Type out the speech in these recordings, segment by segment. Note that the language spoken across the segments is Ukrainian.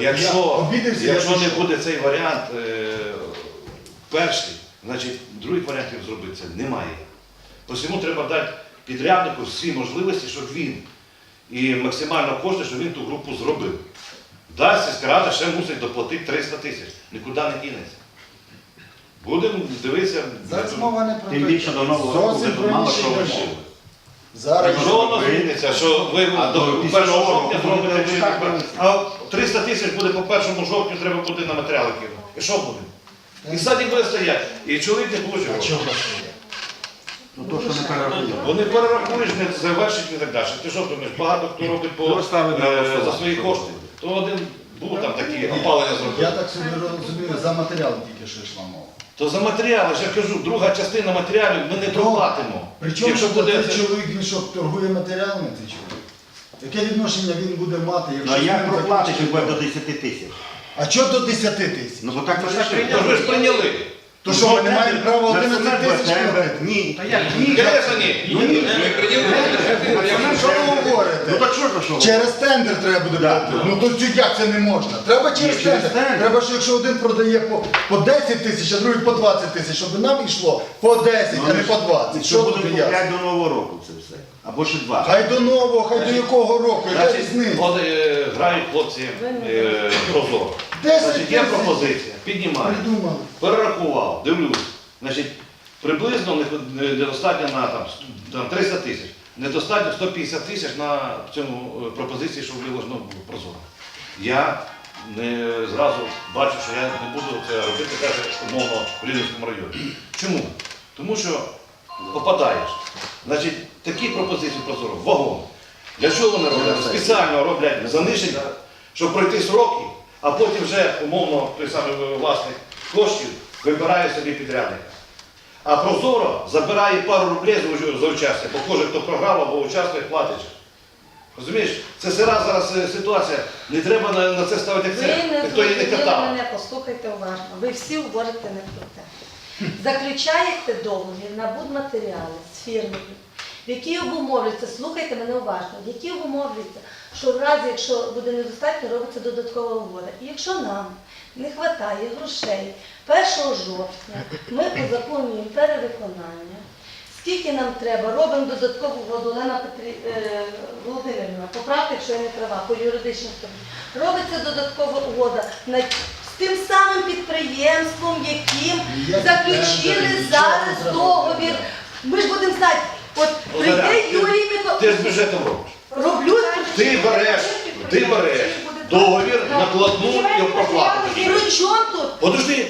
Якщо, якщо не буде цей варіант е, перший, значить других варіантів зробити це немає. Посему треба дати підряднику всі можливості, щоб він і максимально кошти, щоб він ту групу зробив. Дасть сільська рада ще мусить доплатити 300 тисяч. Нікуди не кинеться. Будемо дивитися. Зараз мова не про Тим більше до нового року про мало що мова. Зараз Що воно зміниться, що ви А до до 1 жовтня року зробите буде чи так не винести. А 300 тисяч буде по 1 жовтню, треба буде на матеріали кинути. І що буде? І садик буде стояти. І чоловік не А чого? Ну то, що не перерахуємо. Вони перерахуєш, не завершить і так далі. Ти що думаєш, багато хто робить по, Ну, ставить на е, голосування. за свої кошти. То один був там такий опалення Я зробив. так собі розумію, за матеріал тільки що йшла мова. То за матеріали, ж я кажу, друга частина матеріалів ми не доплатимо. Причому Якщо що буде цей чоловік, він що торгує матеріалами, цей чоловік? Яке відношення він буде мати, Ну якщо а як закінчить буде до договір? 10 тисяч? А чого до 10 тисяч? Ну бо так То ж ви ж прийняли. То що, ми не маємо права 11 тисяч платити? Ні. Ні, Конечно, ні. Ну ні. Що ви Ну говорите? так що ж що? Через тендер треба буде Да. платити. Ну то цю- як це не можна? Треба через Ні, через тендер. тендер. Треба, що якщо один продає по, по 10 тисяч, а другий по 20 тисяч, щоб нам йшло по 10, а не по 20. Що Що будемо ясно? купляти до нового року це все? Або ще два. Хай до нового, хай до якого року, яка Значить, різниця? от е, грають хлопці е, прозоро. 10 Значить, є пропозиція, піднімаю. Придумали. Перерахував, дивлюсь. Значить, приблизно не- не- недостатньо на там, там 300 тисяч. Недостатньо 150 тисяч на цьому е, пропозиції, щоб виложено було прозоро. Я не зразу бачу, що я не буду це робити каже, умовно в Рівненському районі. Чому? Тому що попадаєш. Значить, такі пропозиції прозоро, вагон. Для чого вони роблять? Спеціально роблять заниження, щоб пройти сроки, а потім вже умовно той самий власник коштів вибирає собі підрядника. А Прозоро забирає пару рублей за, уч- за участь, бо кожен, хто програв або участвує, платить. Розумієш, це сира зараз е, ситуація. Не треба на, на це ставити Ви акцент. не Ніхто не катав. мене, послухайте уважно. Ви всі говорите не про те. Заключаєте договір на будматеріали з фірмою, в якій обумовлюється, слухайте мене уважно, в якій обумовлюється, що в разі, якщо буде недостатньо, робиться додаткова угода. І якщо нам не вистачає грошей 1 жовтня, ми узаконюємо перевиконання. Скільки нам треба, робимо додаткову угоду, Олена Петрі... е, Володимирівна, поправте, якщо я не права, по юридичним стороні. Робиться додаткова угода на... з тим самим підприємством, яким заключили зараз договір. Ми ж будемо знати, от прийде ти- Юрій Ти Миколаївич, з бюджетом робиш. роблю Ти береш, ти береш договір, накладну і проплату. при чому тут? Подожди,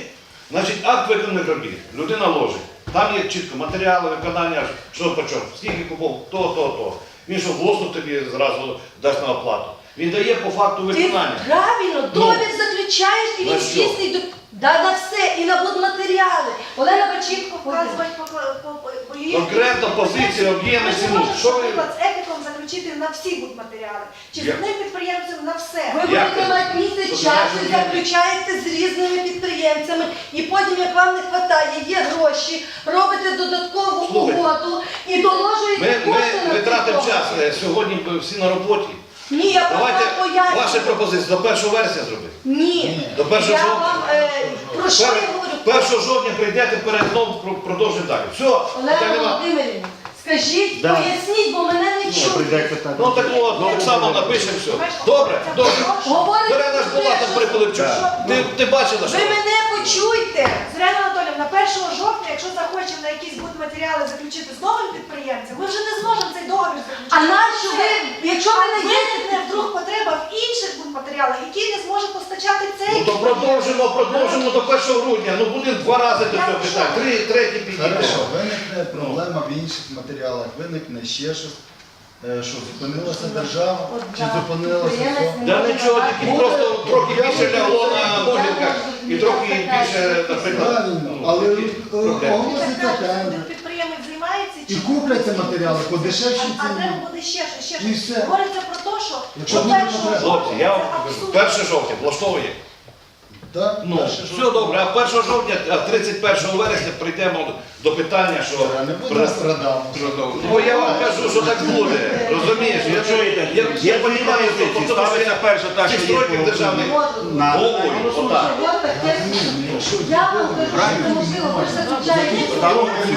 значить, акт виконаних робіт. Людина ложить. Там є чітко матеріали, виконання, що по чому, скільки купов, то, то, то. Він що голосно тобі зразу дасть на оплату. Він дає по факту Ти виконання. правильно, Ну, договір заключаєш і на він що? здійснює до- да, на все, і на будматеріали. Олена Бачітко Вказувати по- по- по- по її- Конкретно позиція, об'єми, Ми ціну. Що ви- наприклад, з етиком заключити на всі будматеріали. Чи з Як? одним підприємцем на все. Ви Як будете це? мати місяць Що часу ти заключаєте з різними підприємцями, і потім, як вам не вистачає, є гроші, робите додаткову Слухайте, угоду і доложуєте Ми, кошти ми, на ми ці тратимо час. е, Сьогодні всі на роботі. Ні, я про Давайте це пояснюю. ваші пропозиції до 1 вересня зробити. Ні. До 1 я жовтня. вам е, про що я говорю? 1 жовтня прийдете перед знову продовжуємо далі. Все, Олег питань нема. Володимирівна, скажіть, Да. поясніть, бо мене не Ну, чують. прийдеться так. Ну так от, так само напишемо все. Добре, добре. Говорите Дарина ж була там при Пилипчуку. Ти, ти бачила, що? Ви мене почуйте. Зоряна Анатоліївна, 1 жовтня, якщо захочемо на якісь будматеріали заключити з новим підприємцем, ми вже не зможемо цей договір заключити. А нащо ви, якщо ви не Виникне вдруг потреба в інших будматеріалах, які не зможе постачати цей Ну то продовжимо, продовжимо до 1 грудня. Ну будемо два рази до цього питання. Три, третій підійде. Хорошо, виникне проблема в інших матеріалах, виникне ще щось. Е, Що зупинилася держава? Чи що? не Да нічого, тільки просто трохи більше лягло на могилках і трохи більше, наприклад. Правильно, ну, але такі е, проблеми. оголоситься тендер. підприємець займається І купляться матеріали по дешевшій А треба ціні. буде ще щось, ще І щось. все. Говориться про те, що Якщо до буде першого потреба. Хлопці, я вам кажу, абсурд. 1 жовтня влаштовує. Так, Ну, перше, все що- добре, а 1 жовтня, а 31 вересня прийдемо до питання, що... Та Не буде Нострадамус. Ну я вам кажу, що так буде. Розумієш? Ви чуєте? Я, я дві розумію, що Ставиться перша та, що є по- державних на головою, отак. Я вам кажу, що це можливо, ви ж заключаєте.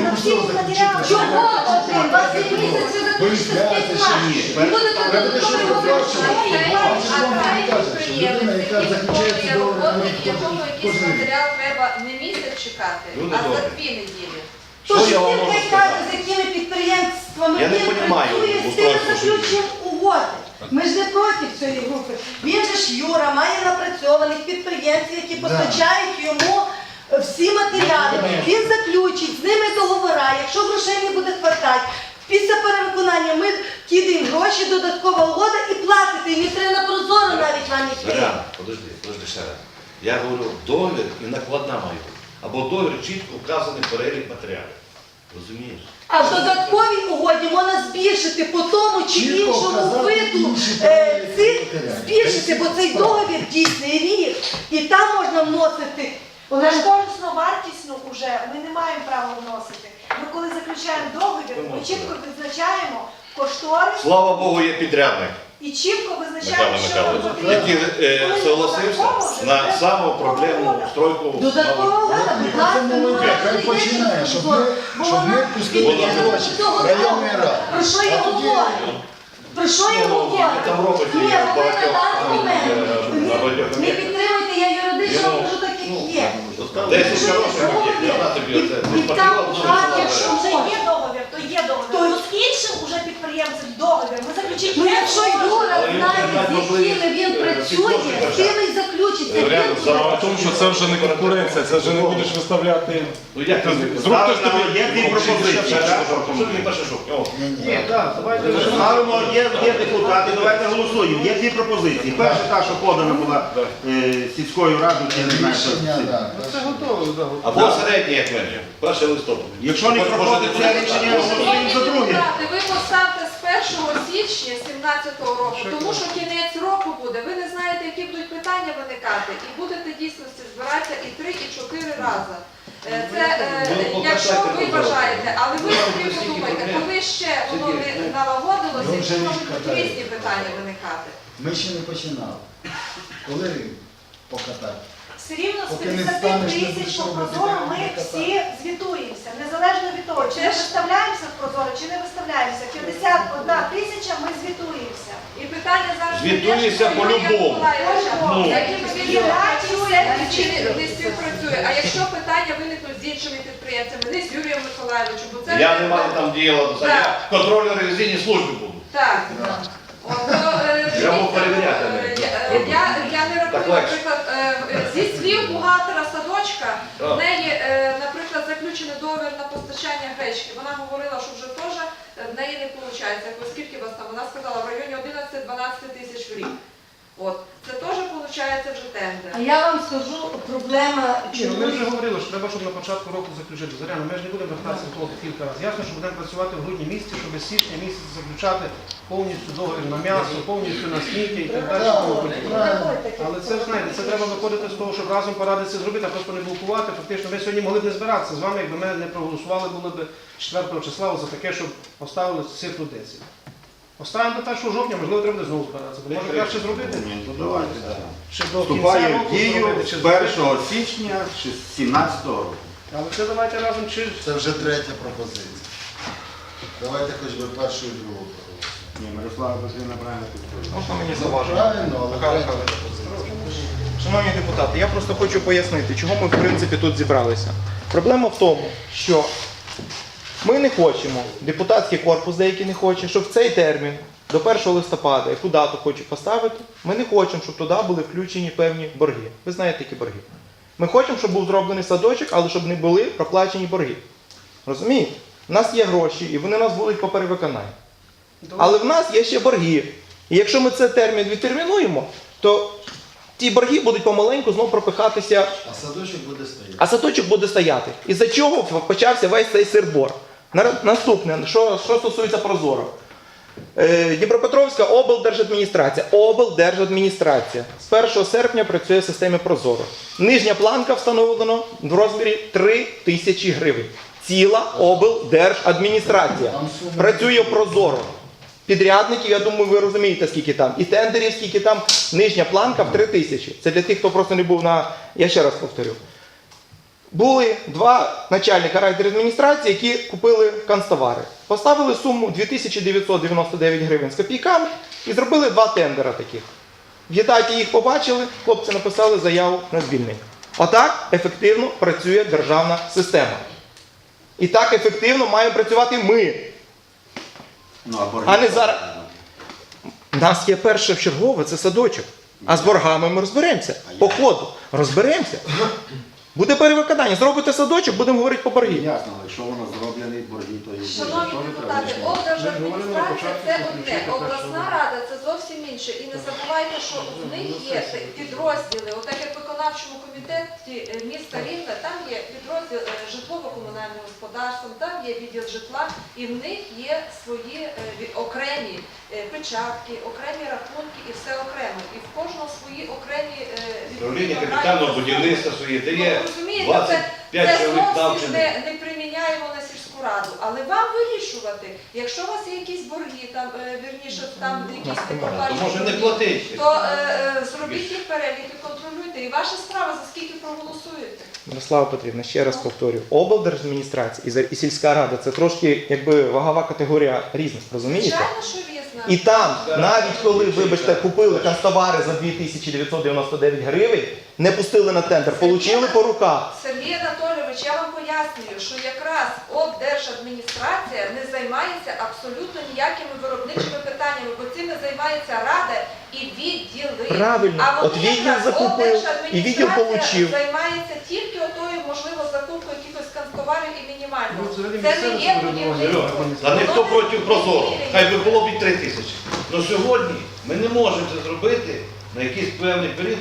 На всі матеріали. Чого один? Вас є місяць, ви знаєте, що ні. І будете Ви будете що додатково розплачувати? говорити. А крайній людина, яка заключається до якому якийсь матеріал треба не місяць чекати, Люди а за добрі. дві неділі. Тож я вам можу сказати? з якими підприємствами Я не він понімаю працює, з тими устройство заключує угоди. Ми ж не проти цієї групи. Він же ж Юра має напрацьованих підприємців, які Да. постачають йому е, всі матеріали. Він заключить з ними договора. Якщо грошей не буде хватати, після перевиконання ми кидаємо гроші, додаткова угода і платите. І не треба на прозоро навіть вам йти. Зоряна, подожди, подожди ще раз. Я говорю, договір і накладна має бути. Або договір чітко вказаний перелік матеріалів. Розумієш? А в додатковій угоді можна збільшити по тому чи Чітко іншому вказати виду інші е, матеріалів. збільшити, бо цей договір дійсний рік, і там можна вносити. На кожну вартісну вже ми не маємо права вносити. Ми коли заключаємо договір, ми чітко визначаємо кошторис Слава Богу, є підрядник і чітко визначаємо, Михайло що нам Михайлович, потрібно. який е, Коли согласився додатково на треба саму проблемну стройку. Додаткова угода, будь ласка, ну, хай починає, щоб ми, бо щоб ми вона пустили гроші цього районної ради. Про що я А тоді- говорю? Про що я Ну, говорю? там Ні, ви на багатьох, е, на не об'єктах. підтримуйте, я юридично Ну, кажу так, ну, як є. Десять хороших об'єктів, вона тобі І- оце там ну, якщо. Якщо вже є договір, то є договір. То з іншим уже підприємцем договір. Ми заключити Ну якщо. Юра Але знає, з якими він е, працює, з тими і заключиться. Він рядом Справа в тому, що це вже не конкуренція, це вже не будеш виставляти. Ну як ти Зроб хтось тобі Є дві пропозиції. так? Що ти перше шок? О, Ні, Ставимо, є, є депутати, давайте голосуємо. Є дві пропозиції. Перша та, що подана була е, сільською радою, чи не знаю. що це. Це готово. Або середній, як мене. Перше листопада. Якщо не проходить це рішення, голосуємо за друге. Депутати, ви поставте з 1 січня 2017 року, тому що кінець року буде. Ви не знаєте, які будуть питання виникати, і будете дійсності збиратися і три, і чотири рази. Е, Це е, Ну, якщо ви бажаєте, але ви Ну, собі подумайте, коли ще воно не налагодилося, Ну, то річ можуть бути різні питання виникати. Ми ще не починали. Коли покатати? Все рівно з Поки не 50 станеш, не тисяч по прозору так, ми не всі звітуємося, незалежно від того, чи ми виставляємося в прозоро, чи не виставляємося. 51 тисяча ми звітуємося. І питання завжди Звітується Юрія по-любому. Ну. чи не, співпрацює. А якщо питання виникнуть з іншими підприємцями, не з Юрієм Миколаївичем, бо це Я не маю там діла, я Так. контрольно-ревізійній службі буду. Так. От, то, е, Я мав перевіряти, е, я- е. Я, я не Так рахую, легше. наприклад, е, е, зі слів бухгалтера садочка, в неї, е, наприклад, заключений договір на постачання гречки. Вона говорила, що вже теж е, в неї не виходить. Оскільки вас там? Вона сказала в районі 11-12 тисяч в рік. От. Це теж вже тендер. А я вам скажу, проблема Ні, ну ми вже говорили, що треба, щоб на початку року заключити. Зоряно, ми ж не будемо вертатися до того кілька разів. Ясно, що будемо працювати в грудні місяці, щоб з січня місяця заключати повністю договір на м'ясо, повністю на сміття і так далі. і тому подібне. Але це ж знаєте, це треба виходити з того, щоб разом порадитися зробити, а просто не блокувати. Фактично, ми сьогодні могли б не збиратися з вами, якби ми не проголосували, були б 4 числа за таке, щоб поставили цифру 10. Поставимо до 1 жовтня, можливо, треба буде знову збиратися. Бо може краще зробити. Ні, ну давайте, так. Чи до кінця Вступає в року дію зробити, чи з 1 січня 2017 року. Але це давайте разом чи Це вже третя пропозиція. Давайте хоч би першу і другу проголосуємо. Ні, Мирослава Петрівна правильно підходить. Можна мені заважити? Правильно, але Михайло третя Михайлович. пропозиція. Шановні депутати, я просто хочу пояснити, чого ми в принципі тут зібралися. Проблема в тому, що ми не хочемо, депутатський корпус деякий не хоче, щоб в цей термін до 1 листопада, яку дату хочу поставити, ми не хочемо, щоб туди були включені певні борги. Ви знаєте, які борги. Ми хочемо, щоб був зроблений садочок, але щоб не були проплачені борги. Розумієте? У нас є гроші, і вони у нас будуть по перевиконанню. Але в нас є ще борги. І якщо ми цей термін відтермінуємо, то ті борги будуть помаленьку знову пропихатися, А садочок буде стояти. а садочок буде стояти. Із-за чого почався весь цей сирбор. На- Наступне, що, що стосується Прозоро. Е, Дніпропетровська облдержадміністрація. Облдержадміністрація. З 1 серпня працює в системі Прозоро. Нижня планка встановлено в розмірі 3 тисячі гривень. Ціла облдержадміністрація. Працює прозоро. Підрядників, я думаю, ви розумієте, скільки там. І тендерів, скільки там. Нижня планка в 3 тисячі. Це для тих, хто просто не був на. Я ще раз повторю. Були два начальника райдержадміністрації, які купили канцтовари. Поставили суму 2999 гривень з копійками і зробили два тендера таких. В Єдаті їх побачили, хлопці написали заяву на звільнення. Отак ефективно працює державна система. І так ефективно маємо працювати ми. Ну, А не зараз. У нас є перше чергове, це садочок. А з боргами ми розберемося. По ходу розберемося. Буде перевиконання. Зробите садочок, будемо говорити по борги. Ясно, але якщо воно зроблені борги, то і Шановні депутати, облдержадміністрація це одне, обласна рада це зовсім інше. І не забувайте, що в них є підрозділи, отак як в виконавчому комітеті е, міста Рівне, там є підрозділ е, житлово-комунальне господарство, там є відділ житла, і в них є свої е, ві- окремі е, печатки, окремі рахунки і все окремо. І в кожного свої окремі е, Управління відповідно, капітального будівництва своє, де є Ну, розумієте, це, 25 це чоловік навчених. не, не приміняємо на сільську раду, але вам вирішувати, якщо у вас є якісь борги, там е, вірніше там якісь То непоплачені може не борги, платить. то е, е, зробіть їх перелік і контролюйте. І ваша справа за скільки проголосуєте. Мирослава Петрівна, ще раз повторюю, облдержадміністрація і за- і сільська рада це трошки якби вагова категорія різних, розумієте? Звичайно, що різна. І там, навіть коли, вибачте, купили канцтовари за 2999 гривень, не пустили на тендер, получили по руках. Сергій Анатолійович, я вам пояснюю, що якраз облдержадміністрація не займається абсолютно ніякими виробничими питаннями, бо цим займається рада і відділи. Правильно. А От вони відділ якраз закупив, і відділ облдержадміністрація получив. займається тільки отою, можливо, закупкою якихось канцтоварів і мінімального. Ну, взагалі Це не місцеве є самоврядування. будівництво. Та ніхто проти прозоро. Хай би було б і 3 тисячі. Але сьогодні ми не можемо це зробити на якийсь певний період,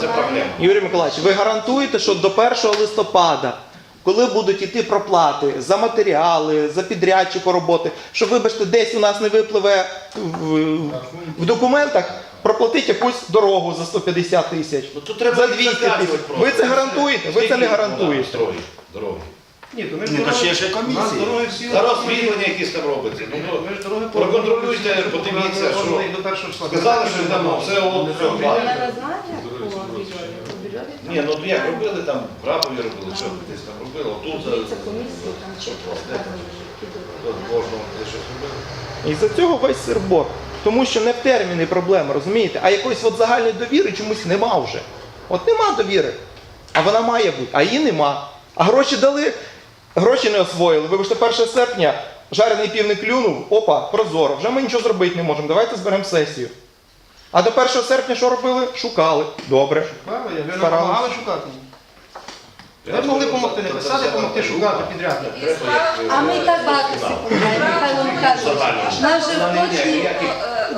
це проблема. Юрій Миколаївич, ви гарантуєте, що до 1 листопада, коли будуть іти проплати за матеріали, за підрядчику роботи, що, вибачте, десь у нас не випливе в, в документах проплатити якусь дорогу за 150 тисяч. Ну, то треба За їх 200 закачувати тисяч. просто. Ви це гарантуєте? Ви це не гарантуєте. Дороги. Ні, то ми ж Ні, то дороги- ще ще у нас комісії. дороги всі якісь там робиться. Ну, Ми ж дороги Проконтролюйте, подивіться, що оформлені до першого числа. сказали, що там все от все по. По там Ні, ну як робили там, крапові робили, що десь там робили, отут за Це комісії, там чітко сказано, які дороги. кожного де щось робили. І за цього весь сирбор. Тому що не в терміни проблема, розумієте? А якоїсь от загальної довіри чомусь нема вже. От нема довіри. А вона має бути, а її нема. А гроші дали, гроші не освоїли. Вибачте, 1 серпня жарений півник клюнув, опа, прозоро. Вже ми нічого зробити не можемо. Давайте зберемо сесію. А до 1 серпня що робили? Шукали. Добре. Правильно, ви нам допомагали шукати. Ви могли допомогти не писати, допомогти шукати підрядника. А ми і так багато секундів, Михайло Михайлович. Нам вже в точній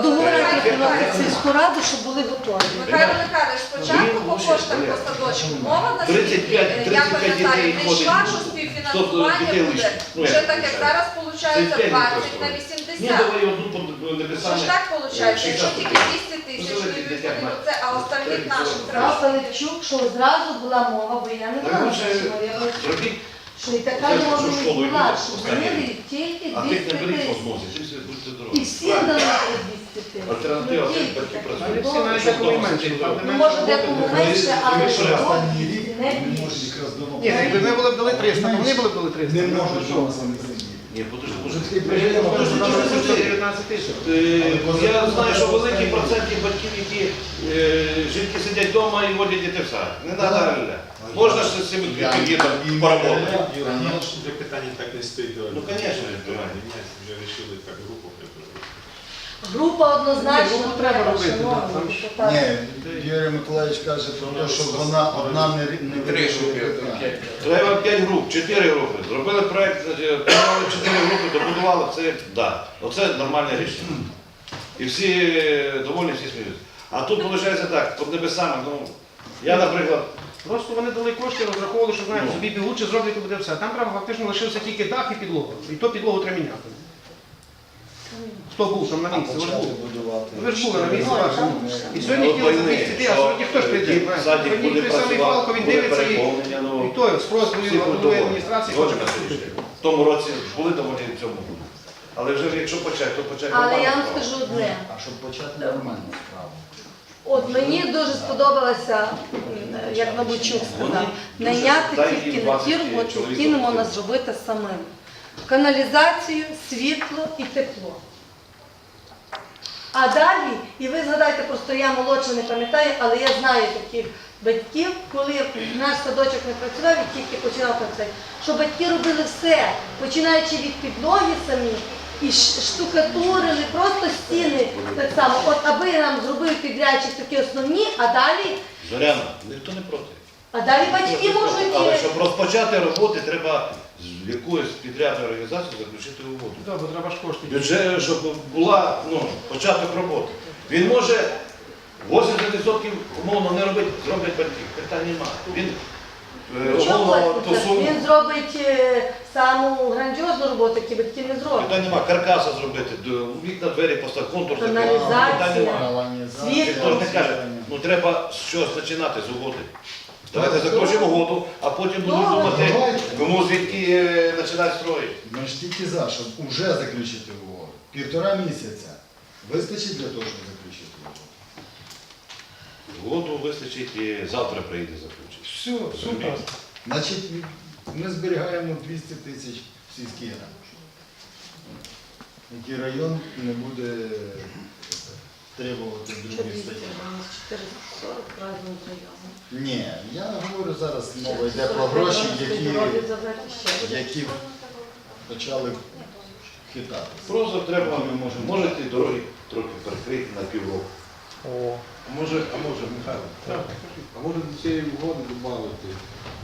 договорити про сільську раду, щоб були готові. Михайло Михайлович, спочатку по коштам по садочку мова на 35 я пам'ятаю, не йшла, що співфінансування буде. Ну, Вже так як зараз виходить 20 на 80. Ні, давай одну по Що ж так виходить, якщо тільки 200 тисяч, Ну, це, а остальних нашим треба. Паличук, що одразу була мова, бо я не знала, що я і така Це що, не школу була, йдуть, що останні? дали тільки а тих не беріть в тисяч. всі всі будьте І здорові. всі дали по 200 тисяч. Альтернатива Ну, тим тільки батьки працюють. Навіть менше, зробили? де Ну, менше може, роботи, декому менше, але Що ж останній рік не не більше. якраз. Ні, якби ми були б дали 300, то вони були б дали 300. Не Ну, що? сидіти. Ні, подожди, подожди. такий прижив, а Тож, потім там чогось вже не 19 тисяч. Е, Я знаю, що великий процент батьків, які е, жінки сидять вдома і водять дітей в сад. Не треба. Можна ж з цим дітям поработати. Юра, ну питання так не стоїть. Ну, конечно, Вже вирішили так групу. Група однозначно групу треба робити, шановні да, там ж- депутати. Ні, Юрій Миколаївич каже про те, що вона одна не рі- не вирішує питання. Треба 5 груп, 4 групи. Зробили проєкт, е, прийняли 4 групи, добудували це, да. Оце нормальне рішення. І всі е, довольні, всі сміються. А тут виходить так, під небесами, ну, я, наприклад, Просто вони дали кошти, розраховували, що знаєте, Ну. собі бігуче зроблять і буде все. Там треба фактично лишився тільки дах і підлога. І то підлогу треба міняти. Хто був там на місці, ви ж були. будувати. Ви ж були на місці вашому. І сьогодні хотіли за 200 йти, а що, сьогодні хто ж прийде? Сьогодні самий працювати, він дивиться і, ну, і той з просьбою всі голови готові. адміністрації хоче на В тому році були доволі в цьому. Але вже якщо почати, то почати. Але я вам скажу одне. А щоб почати нормальну справу. От мені дуже сподобалося, як Набучук сказав, найняти тільки на 20 ті роботи, які не можна зробити самим. Каналізацію, світло і тепло. А далі, і ви згадайте, просто я молодша не пам'ятаю, але я знаю таких батьків, коли наш садочок не працював і тільки починав працювати, що батьки робили все, починаючи від підлоги самі, і штукатурили, просто стіни так само. От аби нам зробив підрядчик такі основні, а далі, Зоряна, ніхто не проти. а далі батьки можуть. Але щоб розпочати роботи, треба з якоюсь підрядною організацією заключити угоду. Так, бо треба ж кошти. Бюджет, щоб була ну, початок роботи. Він може 80% умовно не робити, зроблять батьки. Питань немає. Він е, умовно ту суму. Він зробить е, саму грандіозну роботу, яку батьки не зроблять. Питань немає, каркаса зробити, вікна, двері поставити, контур такий. Каналізація. Питань немає. Світло. Ніхто ж не каже, ну треба щось починати з угоди. Давайте заключимо угоду, а потім будемо думати, Давайте. кому звідки е, починати строїти. Ми ж тільки за, щоб уже заключити угоду. Півтора місяця. Вистачить для того, щоб заключити угоду. Угоду вистачить і завтра прийде заключити. Все, супер. Значить, ми зберігаємо 200 тисяч в сільській раді. Який район не буде требувати другої статті. 440 разом з. Ні, я говорю зараз мова йде про гроші, які, які почали хитатися. Просто треба, Ми можемо- можете дороги трохи перекрити на півроку. О. А може, а може, Михайло, а може до цієї угоди додати,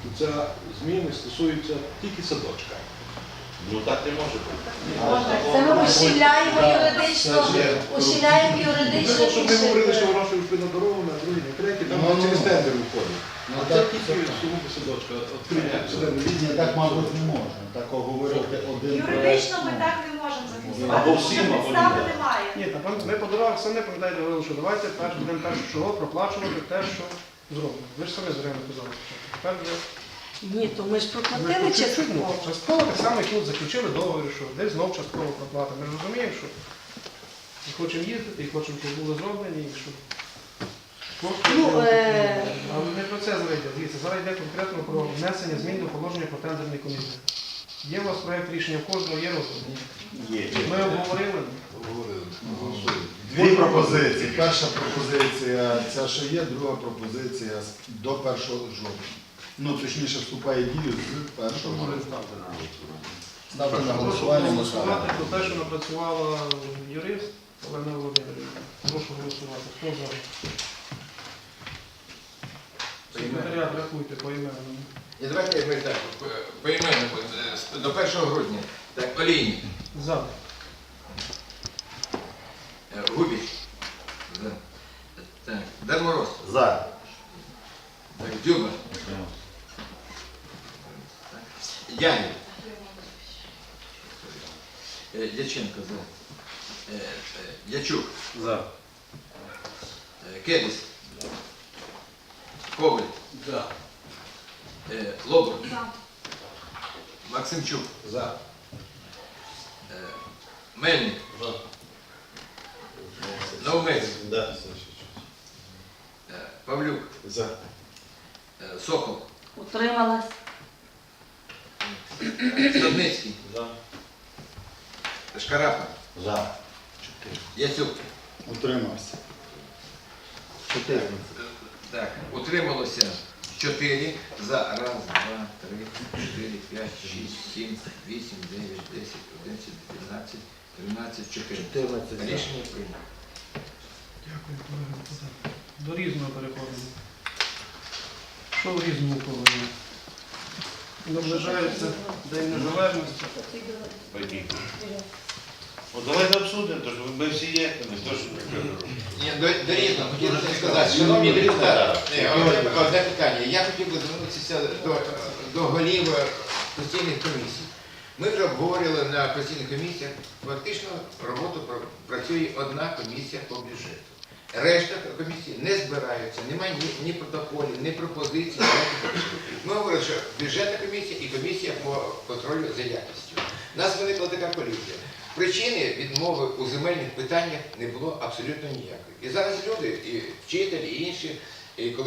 що ця зміни стосуються тільки садочка. Ну так не може бути. Ми ущільняємо юридично, Це Ми юридично. щоб ми говорили, що гроші йшли на дорогу, на другі, на треті, там Ну, через ну. тендер виходить. Ну, А це так, тільки сугубо садочка, відкриття. Так, мабуть, не можна. Так говорити один. Юридично ми так не можемо зафіксувати, тому що підстави немає. Ні, та ми по дорогах самі пам'ятаєте, говорили, що давайте перш будемо перше чого проплачувати те, що зроблено. Ви ж самі зремо казали. Тепер Ні, то ми ж ми проплатили по чуть-чуть, ну, частково. частково так само і тут заключили договір, що десь знов частково проплата. Ми ж розуміємо, що і хочемо їздити, і хочемо, щоб були зроблені, і що. Ну, е, Але не про це зараз йде. Дивіться, зараз йде конкретно про внесення змін до положення про тендерний комітет. Є у вас проєкт рішення в кожного, є розгляд. Є. Ми обговорили. Говорили, голосуємо. Дві пропозиції. Перша пропозиція ця, що є, друга пропозиція з- до 1 жовтня. Ну, точніше, вступає в дію з 1 жовтня. Ставте на Прошу голосування. голосувати Михайло. про те, що напрацювала юрист Олена Володимирівна. Прошу голосувати. Хто за? Секретаріат рахуйте по іменам. І давайте ми так, по- поіменно, е, до 1 грудня. Так, Олійник, За. е, Губіч. За. Так, Дан Мороз. За. Так, Дюба. Янів. Е, Дяченко, за. Е, е, Дячук. За. Кедис. Коваль. За. Лобур. Максимчук. За. Мельник. За. Наумець. Да. Павлюк. За. Сокол. Утрималась. Стадницький. За. Шкарапа. За. Яцюк. Утримався. 14. Так, утрималося 4 за. Раз, два, три, чотири, п'ять, шість, сім, вісім, дев'ять, десять, одинадцять, дванадцять, тринадцять, чотирнадцять. 14 за. Рішення прийнято. Дякую, колеги. До різного переходимо. Що в різному положенні? Наближається День Незалежності. От давайте обсудимо, тому що ми всі є, ми теж. Ні, до, до різного хотів би сказати, шановні депутати, одне, одне питання. Я хотів би звернутися до, до голів е, постійних комісій. Ми вже обговорювали на постійних комісіях, фактично роботу пр- працює одна комісія по бюджету. Решта комісії не збираються, немає ні, ні протоколів, ні пропозицій. Ми говорили, що бюджетна комісія і комісія по контролю за якістю. У нас виникла така колізія. Причини відмови у земельних питаннях не було абсолютно ніякої. І зараз люди, і вчителі, і інші, і коли